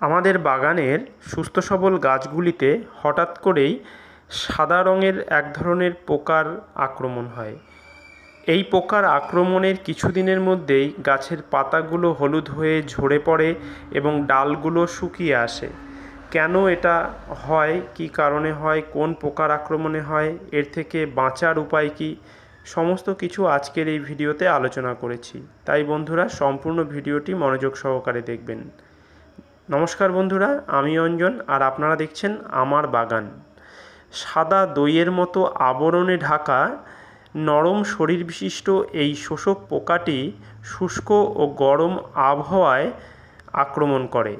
আমাদের বাগানের সুস্থ সবল গাছগুলিতে হঠাৎ করেই সাদা রঙের এক ধরনের পোকার আক্রমণ হয়। এই পোকার আক্রমণের কিছুদিনের মধ্যেই গাছের পাতাগুলো হলুদ হয়ে ঝরে পড়ে এবং ডালগুলো শুকিয়ে আসে। কেন এটা হয়? কী কারণে হয়? কোন পোকার আক্রমণে হয়? এর থেকে বাঁচার উপায় কি? সমস্ত কিছু আজকের এই ভিডিওতে আলোচনা করেছি। তাই বন্ধুরা, সম্পূর্ণ ভিডিওটি মনোযোগ সহকারে দেখবেন। নমস্কার বন্ধুরা, আমি অঞ্জন আর আপনারা দেখছেন আমার বাগান। সাদা দইয়ের মতো আবরণে ঢাকা নরম শরীর বিশিষ্ট এই শোষক পোকাটি শুষ্ক ও গরম আবহাওয়ায় আক্রমণ করে।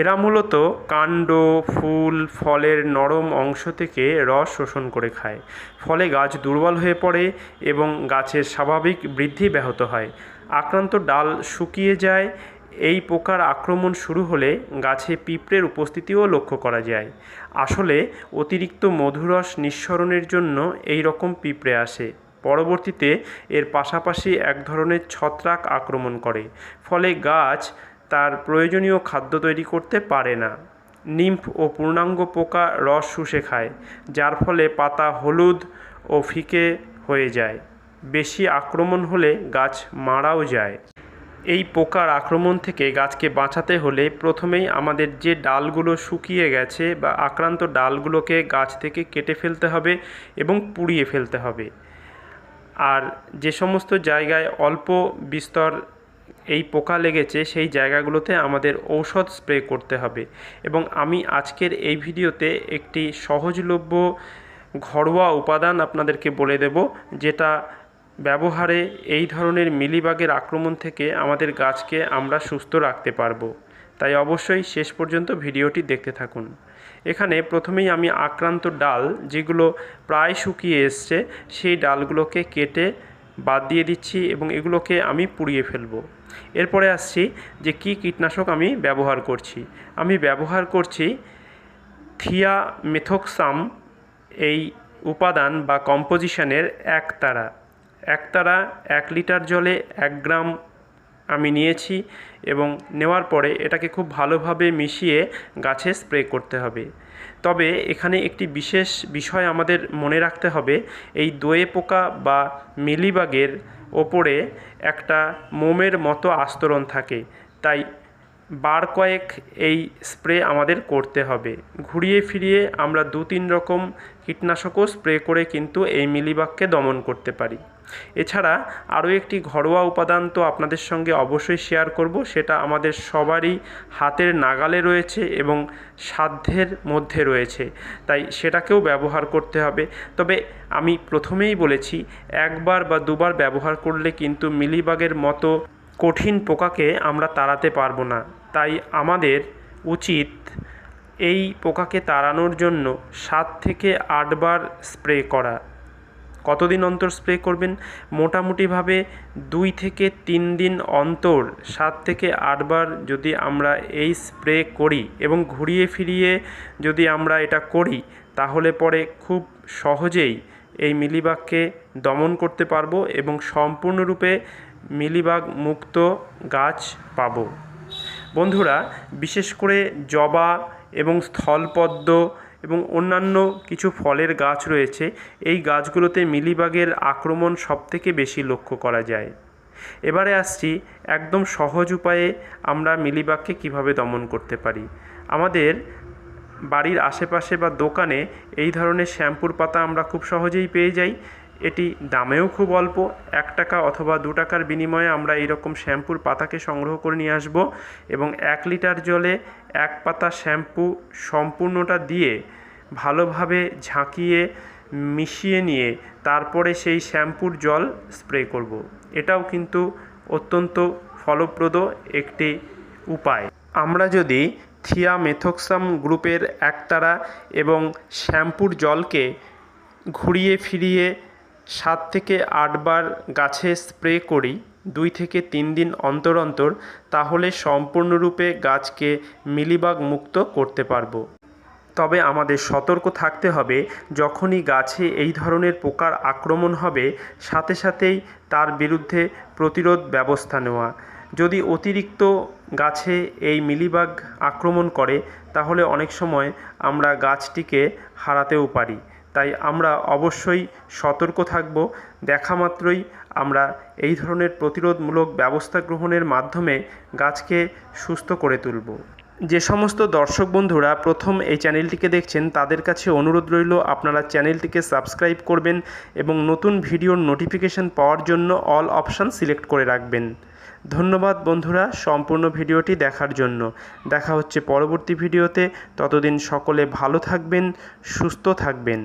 এরা মূলত কাণ্ড, ফুল, ফলের নরম অংশ থেকে রস শোষণ করে খায়। ফলে গাছ দুর্বল হয়ে পড়ে এবং গাছের স্বাভাবিক বৃদ্ধি ব্যাহত হয়। আক্রান্ত ডাল শুকিয়ে যায় এই পোকার আক্রমণ শুরু হলে গাছে পিঁপড়ের উপস্থিতিও লক্ষ্য করা যায়। আসলে অতিরিক্ত মধুরস নিঃসরণের জন্য এই রকম পিঁপড়ে আসে। পরবর্তীতে এর পাশাপাশি এক ধরনের ছত্রাক আক্রমণ করে। ফলে গাছ তার প্রয়োজনীয় খাদ্য তৈরি করতে পারে না। নিম্ফ ও পূর্ণাঙ্গ পোকা রস শুষে খায়, যার ফলে পাতা হলুদ ও ফিকে হয়ে যায়। বেশি আক্রমণ হলে গাছ মারাও যায়। এই পোকার আক্রমণ থেকে গাছকে বাঁচাতে হলে প্রথমেই আমাদের যে ডালগুলো শুকিয়ে গেছে বা আক্রান্ত ডালগুলোকে গাছ থেকে কেটে ফেলতে হবে এবং পুড়িয়ে ফেলতে হবে। আর যে সমস্ত জায়গায় অল্প বিস্তর এই পোকা লেগেছে, সেই জায়গাগুলোতে আমাদের ঔষধ স্প্রে করতে হবে। এবং আমি আজকের এই ভিডিওতে একটি সহজলভ্য ঘরোয়া উপাদান আপনাদেরকে বলে দেব, যেটা ব্যবহারে এই ধরনের মিলিবাগের আক্রমণ থেকে আমাদের গাছকে আমরা সুস্থ রাখতে পারব। তাই অবশ্যই শেষ পর্যন্ত ভিডিওটি দেখতে থাকুন। এখানে প্রথমেই আমি আক্রান্ত ডাল, যেগুলো প্রায় শুকিয়ে এসছে, সেই ডালগুলোকে কেটে বাদ দিয়ে দিচ্ছি এবং এগুলোকে আমি পুড়িয়ে ফেলব। এরপরে আসছি যে কি কীটনাশক আমি ব্যবহার করছি। আমি ব্যবহার করছি থিয়া মেথোক্সাম এই উপাদান বা কম্পোজিশনের একতারা একতারা এক লিটার জলে এক গ্রাম আমি নিয়েছি এবং নেওয়ার পরে এটাকে খুব ভালোভাবে মিশিয়ে গাছে স্প্রে করতে হবে। তবে এখানে একটি বিশেষ বিষয় আমাদের মনে রাখতে হবে, এই দোয়ে পোকা বা মিলিবাগের ওপরে একটা মোমের মতো আস্তরণ থাকে। তাই বার কয়েক এই স্প্রে আমাদের করতে হবে। ঘুরিয়ে ফিরিয়ে আমরা দু তিন রকম কীটনাশকও স্প্রে করে কিন্তু এই মিলিবাগকে দমন করতে পারি। এছাড়া আরও একটি ঘরোয়া উপাদান তো আপনাদের সঙ্গে অবশ্যই শেয়ার করব, সেটা আমাদের সবারই হাতের নাগালে রয়েছে এবং সাধ্যের মধ্যে রয়েছে, তাই সেটাকেও ব্যবহার করতে হবে। তবে আমি প্রথমেই বলেছি, একবার বা দুবার ব্যবহার করলে কিন্তু মিলিবাগের মতো কঠিন পোকাকে আমরা তাড়াতে পারব না। তাই আমাদের উচিত এই পোকাকে তাড়ানোর জন্য সাত থেকে আটবার স্প্রে করা। কতদিন অন্তর স্প্রে করবেন? মোটামুটিভাবে দুই থেকে তিন দিন অন্তর সাত থেকে আটবার যদি আমরা এই স্প্রে করি এবং ঘুরিয়ে ফিরিয়ে যদি আমরা এটা করি, তাহলে পরে খুব সহজেই এই মিলিবাগকে দমন করতে পারব এবং সম্পূর্ণরূপে মিলিবাগ মুক্ত গাছ পাবো। বন্ধুরা, বিশেষ করে জবা এবং স্থলপদ্ম এবং অন্যান্য কিছু ফলের গাছ রয়েছে, এই গাছগুলোতে মিলিবাগের আক্রমণ সবথেকে বেশি লক্ষ্য করা যায়। এবারে আসছি একদম সহজ উপায়ে আমরা মিলিবাগকে কীভাবে দমন করতে পারি। আমাদের বাড়ির আশেপাশে বা দোকানে এই ধরনের শ্যাম্পুর পাতা আমরা খুব সহজেই পেয়ে যাই এটি দামেও খুব অল্প, এক টাকা অথবা দু টাকার বিনিময়ে আমরা এইরকম শ্যাম্পুর পাতাকে সংগ্রহ করে নিয়ে আসব এবং এক লিটার জলে এক পাতা শ্যাম্পু সম্পূর্ণটা দিয়ে ভালোভাবে ঝাঁকিয়ে মিশিয়ে নিয়ে তারপরে সেই শ্যাম্পুর জল স্প্রে করব। এটাও কিন্তু অত্যন্ত ফলপ্রদ একটি উপায় আমরা যদি থিয়া মেথক্সাম গ্রুপের একতারা এবং শ্যাম্পুর জলকে ঘুরিয়ে ফিরিয়ে সাত থেকে আটবার গাছে স্প্রে করি, দুই থেকে তিন দিন অন্তর অন্তর, তাহলে সম্পূর্ণরূপে গাছকে মিলিবাগ মুক্ত করতে পারব। তবে আমাদের সতর্ক থাকতে হবে, যখনই গাছে এই ধরনের পোকার আক্রমণ হবে, সাথে সাথেই তার বিরুদ্ধে প্রতিরোধ ব্যবস্থা নেওয়া। যদি অতিরিক্ত গাছে এই মিলিবাগ আক্রমণ করে, তাহলে অনেক সময় আমরা গাছটিকে হারাতেও পারি। তাই আমরা অবশ্যই সতর্ক থাকব। দেখা মাত্রই আমরা এই ধরনের প্রতিরোধমূলক ব্যবস্থা গ্রহণের মাধ্যমে গাছকে সুস্থ করে তুলব। যে সমস্ত দর্শক বন্ধুরা প্রথম এই চ্যানেলটিকে দেখছেন, তাদের কাছে অনুরোধ রইল আপনারা চ্যানেলটিকে সাবস্ক্রাইব করবেন এবং নতুন ভিডিওর নোটিফিকেশান পাওয়ার জন্য অল অপশান সিলেক্ট করে রাখবেন। ধন্যবাদ বন্ধুরা সম্পূর্ণ ভিডিওটি দেখার জন্য। দেখা হচ্ছে পরবর্তী ভিডিওতে। ততদিন সকলে ভালো থাকবেন, সুস্থ থাকবেন।